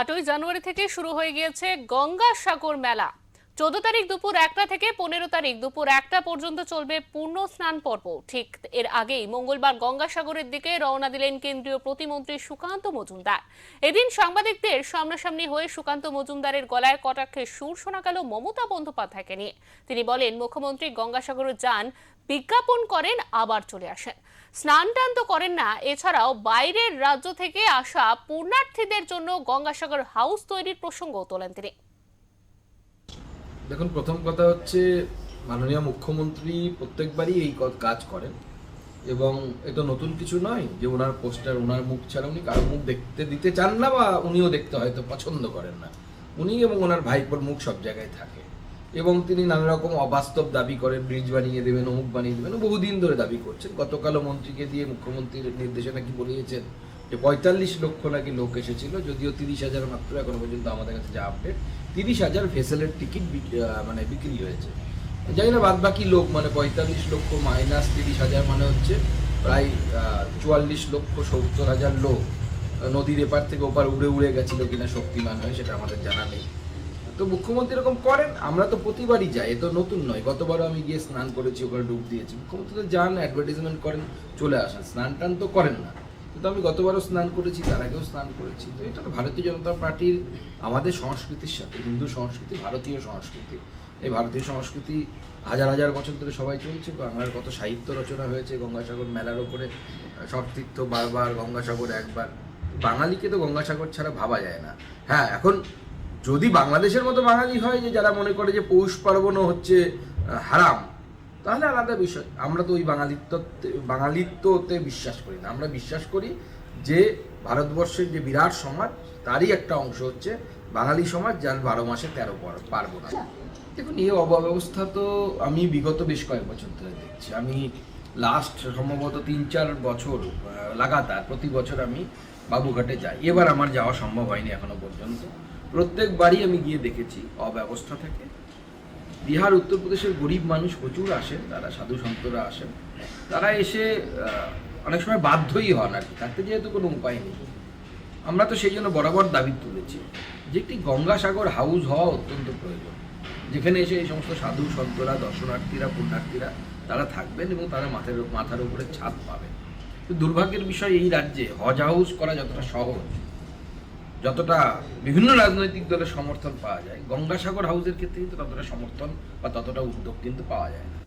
আটই জানুয়ারি থেকে শুরু হয়ে গিয়েছে গঙ্গাসাগর মেলা। চোদ্দ তারিখ দুপুর একটা থেকে পনেরো তারিখ দুপুর একটা পর্যন্ত চলবে পূর্ণ স্নান পর্ব। ঠিক এর আগেই মঙ্গলবার গঙ্গাসাগরের দিকে রওনা দিলেন কেন্দ্রীয় প্রতিমন্ত্রী সুকান্ত মজুমদার। এদিন সাংবাদিকদের সামনাসামনি হয়ে সুকান্ত মজুমদারের গলায় কটাক্ষের সুর শোনা গেল মমতা বন্দ্যোপাধ্যায়কে নিয়ে। তিনি বলেন, মুখ্যমন্ত্রী গঙ্গাসাগরে যান, বিজ্ঞাপন করেন, আবার চলে আসেন। স্নান টান তো করেন না, এছাড়াও বাইরের রাজ্য থেকে আসা পূর্ণার্থীদের জন্য গঙ্গাসাগর হাউস তৈরির প্রসঙ্গ তোলেন তিনি। দেখুন, প্রথম কথা হচ্ছে মাননীয় মুখ্যমন্ত্রী প্রত্যেকবারই এই কাজ করেন এবং এটা নতুন কিছু নয় যে ওনার পোস্টার, ওনার মুখ ছাড়া উনি কারও মুখ দেখতে দিতে চান না বা উনিও দেখতে হয়তো পছন্দ করেন না। উনি এবং ওনার ভাইপোর মুখ সব জায়গায় থাকে এবং তিনি নানা রকম অবাস্তব দাবি করেন ব্রিজ বানিয়ে দেবেন, অমুক বানিয়ে দেবেন, বহুদিন ধরে দাবি করছেন। গতকালও মন্ত্রীকে দিয়ে মুখ্যমন্ত্রীর নির্দেশে নাকি বলিয়েছেন যে পঁয়তাল্লিশ লক্ষ নাকি লোক এসেছিল, যদিও তিরিশ হাজার মাত্র এখনও পর্যন্ত আমাদের কাছে যা আপডেট তিরিশ হাজার ভেসেলের টিকিট মানে বিক্রি হয়েছে। যাই না বাদ বাকি লোক মানে পঁয়তাল্লিশ লক্ষ মাইনাস তিরিশ হাজার মানে হচ্ছে প্রায় চুয়াল্লিশ লক্ষ সত্তর হাজার লোক নদীর এপার থেকে ওপার উড়ে উড়ে গেছিল কিনা শক্তিমান হয়ে সেটা আমাদের জানা নেই। তো মুখ্যমন্ত্রী এরকম করেন, আমরা তো প্রতিবারই যাই, এ তো নতুন নয়, গতবারও আমি গিয়ে স্নান করেছি, ওখানে ডুব দিয়েছি। মুখ্যমন্ত্রী তো যান অ্যাডভার্টাইজমেন্ট করেন, চলে আসেন স্নান টান তো করেন না। কিন্তু আমি গতবারও স্নান করেছি, তার আগেও স্নান করেছি। তো এটা তো ভারতীয় জনতা পার্টির, আমাদের সংস্কৃতির সাথে, হিন্দু সংস্কৃতি, ভারতীয় সংস্কৃতি। এই ভারতীয় সংস্কৃতি হাজার হাজার বছর ধরে সবাই চলছে, বাংলার কত সাহিত্য রচনা হয়েছে, গঙ্গাসাগর মেলার ওপরে সব তীর্থ বারবার, গঙ্গাসাগর একবার। বাঙালিকে তো গঙ্গাসাগর ছাড়া ভাবা যায় না। হ্যাঁ এখন যদি বাংলাদেশের মতো বাঙালি হয় যে, যারা মনে করে যে পৌষ পার্বণও হচ্ছে হারাম তাহলে আলাদা বিষয়। আমরা তো ওই বাঙালিত্ব বাঙালিত্বতে বিশ্বাস করি না। আমরা বিশ্বাস করি যে ভারতবর্ষের যে বিরাট সমাজ, তারই একটা অংশ হচ্ছে বাঙালি সমাজ, যার বারো মাসে তেরো পার- পার্বণ আছে দেখুন, এই অব্যবস্থা তো আমি বিগত বেশ কয়েক বছর ধরে দেখছি। আমি লাস্ট সম্ভবত তিন চার বছর লাগাতার প্রতি বছর আমি বাবুঘাটে যাই। এবার আমার যাওয়া সম্ভব হয়নি এখনও পর্যন্ত। প্রত্যেকবারই আমি গিয়ে দেখেছি অব্যবস্থা থেকে। বিহার উত্তরপ্রদেশের গরিব মানুষ প্রচুর আসেন, তারা সাধু সন্তরা আসেন। তারা এসে অনেক সময় বাধ্যই হন আর কি, তাতে যেহেতু কোনো উপায় নেই। আমরা তো সেই জন্য বরাবর দাবি তুলেছি যে একটি গঙ্গাসাগর হাউস হওয়া অত্যন্ত প্রয়োজন। যেখানে এসে এই সমস্ত সাধু সন্তরা, দর্শনার্থীরা, পুণ্যার্থীরা, তারা থাকবেন এবং তারা মাথার মাথার উপরে ছাদ পাবেন। দুর্ভাগ্যের বিষয় এই রাজ্যে হজ হাউস করা যতটা সহজ যতটা বিভিন্ন রাজনৈতিক দলের সমর্থন পাওয়া যায়, গঙ্গাসাগর হাউসের ক্ষেত্রে কিন্তু ততটা সমর্থন বা ততটা উদ্যোগ কিন্তু পাওয়া যায় না।